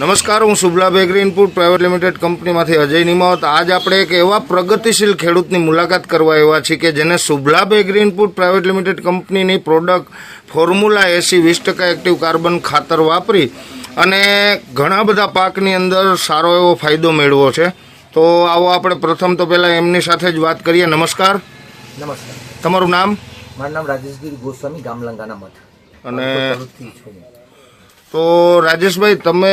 નમસ્કાર હું Shubhla bakery input private limited કંપનીમાંથી અજય નિમાવત. આજ આપણે એક એવા પ્રગતિશીલ ખેડૂતની મુલાકાત કરવા એવા છીએ કે જેને Shubhla bakery input private limited કંપનીની પ્રોડક્ટ ફોર્મ્યુલા એસી વીસ ટકા એક્ટિવ કાર્બન ખાતર વાપરી અને ઘણા બધા પાકની અંદર સારો એવો ફાયદો મેળવો છે. તો આવો આપણે પ્રથમ તો પહેલાં એમની સાથે જ વાત કરીએ. નમસ્કાર. નમસ્કાર. તમારું નામ? મારું નામ રાજેશગીરી ગોસ્વામી ગામલંગાના મઠ. અને. તો રાજેશભાઈ તમે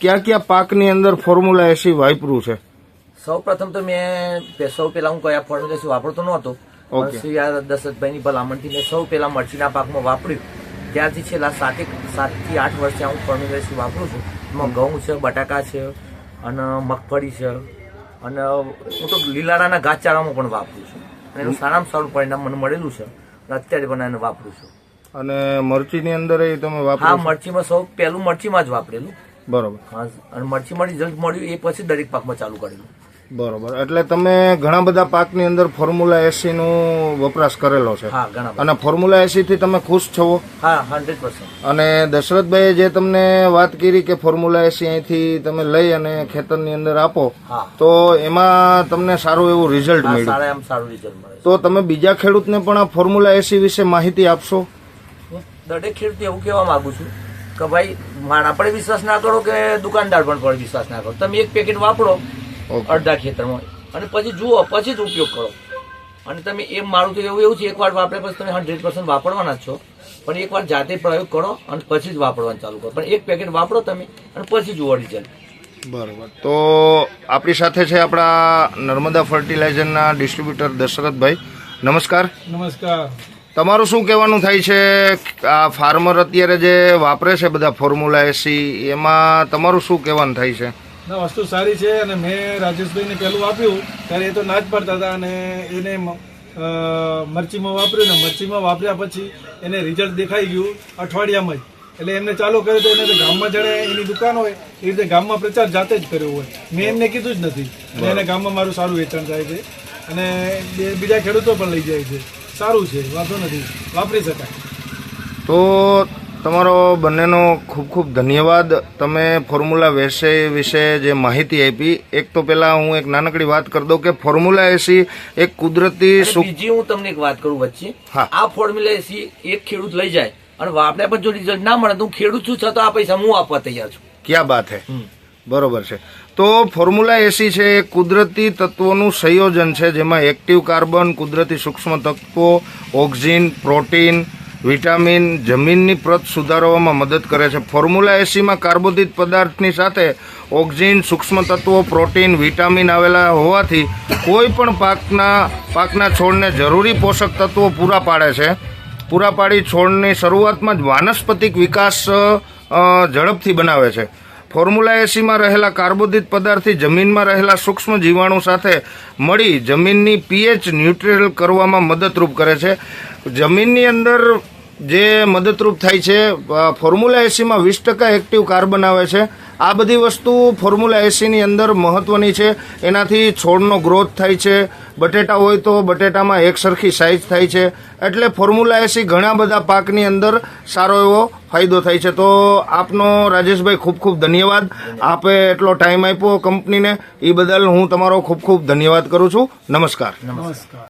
કયા કયા પાકની અંદર ફોર્મ્યુલા એસી વાપર્યું છે? સૌ પ્રથમ તો મેં સૌ પેલા હું કયા ફોર્મ્યુલેશન વાપરતો નહોતો શ્રી આ દશરથભાઈની ભલામણથી મેં સૌ પેલા મરચીના પાકમાં વાપર્યું. ત્યારથી છેલ્લા સાતેક સાતથી આઠ વર્ષથી હું ફોર્મ્યુલેશન વાપરું છું. એમાં ઘઉં છે બટાકા છે અને મગફળી છે અને હું તો લીલાડાના ઘાસચારામાં પણ વાપરું છું. અને એનું સારામાં સારું પરિણામ મને મળેલું છે. અને અત્યારે પણ એને વાપરું છું. અને મરચીની અંદર એ તમે હા વાપરો છો? મરચીમાં સૌ પહેલું મરચીમાં જ વાપરેલું. બરોબર. હા અને મરચી મળી જલ્દ મળ્યું એ પછી દરેક પાકમાં ચાલુ કરેલું. બરોબર. એટલે તમે ઘણા બધા પાકની અંદર ફોર્મ્યુલા એસી નું વપરાશ કરેલો છે. હા અને ફોર્મ્યુલા એસી થી તમે ખુશ છો હા હંડ્રેડ પર્સન્ટ. અને દશરથભાઈએ જે તમને વાત કરી કે ફોર્મ્યુલા એસી અહીંથી તમે લઈ અને ખેતરની અંદર આપો તો એમાં તમને સારું એવું રિઝલ્ટ મળ્યું. સારું રિઝલ્ટ મળે તો તમે બીજા ખેડૂતને પણ આ ફોર્મ્યુલા એસી વિશે માહિતી આપશો? હું દરેક ખેડૂત એવું કહેવા માંગુ છું કે ભાઈ મારા પર વિશ્વાસ ના કરો કે દુકાનદાર પણ પર વિશ્વાસ ના કરો. તમે એક પેકેટ વાપરો અડધા ખેતરમાં. અને પછી જુઓ પછી જ ઉપયોગ કરો. અને તમે એમ મારું તો એવું એવું છે એકવાર વાપરે પછી તમે હંડ્રેડ પર્સન્ટ વાપરવાના જ છો. પણ એકવાર જાતે પ્રયોગ કરો અને પછી જ વાપરવાનું ચાલુ કરો. પણ એક પેકેટ વાપરો તમે અને પછી જુઓ રિઝલ્ટ બરોબર. તો આપણી સાથે છે આપણા નર્મદા ફર્ટિલાઇઝરના ડિસ્ટ્રીબ્યુટર દશરથભાઈ. નમસ્કાર. નમસ્કાર. તમારું શું કહેવાનું થાય છે? આ ફાર્મર અત્યારે જે વાપરે છે બધા ફોર્મ્યુલા એસી એમાં તમારું શું કહેવાનું થાય છે? ના વસ્તુ સારી છે અને મેં રાજેશભાઈને પહેલું આપ્યું ત્યારે એ તો ના જ પડતા હતા અને એને મરચીમાં વાપર્યું ને મરચીમાં વાપર્યા પછી એને રિઝલ્ટ દેખાઈ ગયું અઠવાડિયામાં જ. એટલે એમને ચાલુ કર્યું તો એને ગામમાં જાણે એની દુકાન હોય એ રીતે ગામમાં પ્રચાર જાતે જ કર્યો હોય. મેં એમને કીધું જ નથી. અને એને ગામમાં મારું સારું વેચાણ થાય છે. અને બે- બીજા ખેડૂતો પણ લઈ જાય છે. સારું છે વાંધો નથી. વાપરી શકાય. તો તમારો બંનેનો ખૂબ ખૂબ ધન્યવાદ. તમે ફોર્મ્યુલા વિશે વિશે જે માહિતી આપી એક તો પહેલાં હું એક નાનકડી વાત કરી દઉં કે ફોર્મ્યુલા એસી એક કુદરતી બીજી હું તમને એક વાત કરું વચ્ચે. હા. આ ફોર્મ્યુલા એસી એક ખેડૂત લઈ જાય. અને વાપર્યા પણ જો રિઝલ્ટ ના મળે તો હું ખેડૂત છું છતાં આ પૈસા હું આપવા તૈયાર છું. ક્યાં બાત હે? બરોબર છે. તો ફોર્મ્યુલા એસી છે એ કુદરતી તત્વોનું સંયોજન છે, જેમાં એક્ટિવ કાર્બન, કુદરતી સૂક્ષ્મ તત્વો ઓક્સિજન પ્રોટીન, વિટામિન જમીનની પ્રત સુધારવામાં મદદ કરે છે. ફોર્મ્યુલા એસીમાં કાર્બોદિત પદાર્થની સાથે ઓક્સિજન સૂક્ષ્મ તત્વો, પ્રોટીન, વિટામિન આવેલા હોવાથી કોઈ પણ પાકના પાકના છોડને જરૂરી પોષક તત્વો પૂરા પાડે છે. પૂરા પાડી છોડની શરૂઆતમાં જ વાનસ્પતિક વિકાસ ઝડપથી બનાવે છે. ફોર્મ્યુલા એસીમાં રહેલા કાર્બોદિત પદાર્થથી જમીનમાં રહેલા સૂક્ષ્મ જીવાણુ સાથે મળી જમીનની પીએચ ન્યુટ્રલ કરવામાં મદદરૂપ કરે છે. જમીનની અંદર જે મદદરૂપ થાય છે ફોર્મ્યુલા એસીમાં વીસ ટકા એક્ટિવ કાર્બન આવે છે. આ બધી વસ્તુ ફોર્મ્યુલા એસીની અંદર મહત્વની છે. એનાથી છોડનો ગ્રોથ થાય છે. બટેટા હોય તો બટેટામાં એક સરખી સાઇઝ થાય છે. એટલે ફોર્મ્યુલા એસી ઘણા બધા પાકની અંદર સારો એવો ફાયદો થાય છે. તો આપનો રાજેશભાઈ ખૂબ ખૂબ ધન્યવાદ. આપે એટલો ટાઈમ આપ્યો કંપનીને એ બદલ હું તમારો ખૂબ ખૂબ ધન્યવાદ કરું છું. નમસ્કાર. નમસ્કાર.